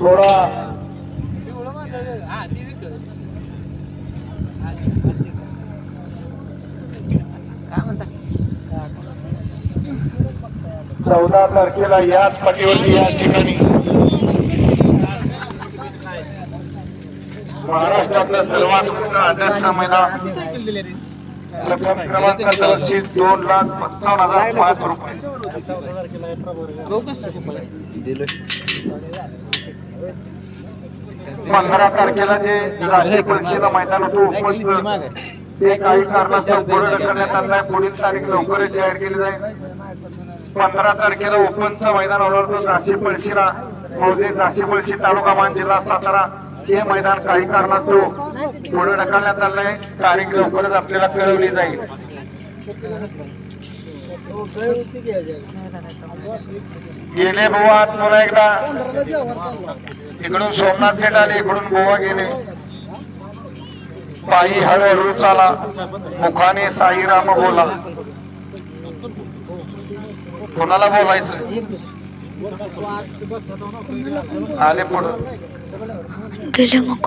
Lora. Ah, di situ. Ah, di situ. चौदा तारखेला याच पाठीवरती या ठिकाणी. महाराष्ट्रातला सर्वात मोठा अध्यक्ष महिला दोन लाख पंचावन्न हजार पाच रुपये. पंधरा तारखेला जे राष्ट्रीय परीक्षेला मैदान होतं ते काही कारणास्तव पुढे ढकलण्यात आलं आहे पुढील तारीख लवकरच जाहीर केली जाईल. पंधरा तारखेला ओपनचं मैदान होणार होतं झाशी पळशीला मौजे झाशी पळशी तालुका मान जिल्हा सातारा. हे मैदान काही कारणास्तव पुढे ढकलण्यात आलंय तारीख लवकरच आपल्याला कळवली जाईल. गेले गोवा पुन्हा एकदा. इकडून सोमनाथ सेट आले इकडून गोवा गेले. पायी हळूहळू चाला. मुखाने साईराम बोला. कोणाला बोलायचं आले पुढं. गेले मग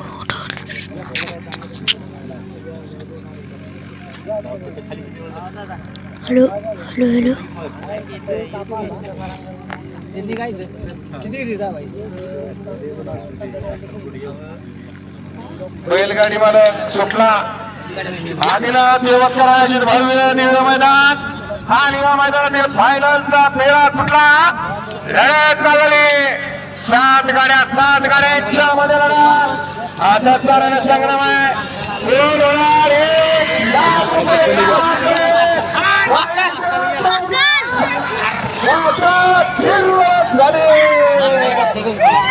हॅलो हॅलो हॅलो. बैलगाडी मालक सुटला. आणि ना देवस्कर आयोजित भव्य निळ मैदान. हा निळ मैदानातील फायनलचा फेरा सुटला. लढत चालली. सात गाड्या सात गाड्यांच्या मध्ये लढा आता संग्राम आहे. दोन हजार एक लाख रुपये झाले.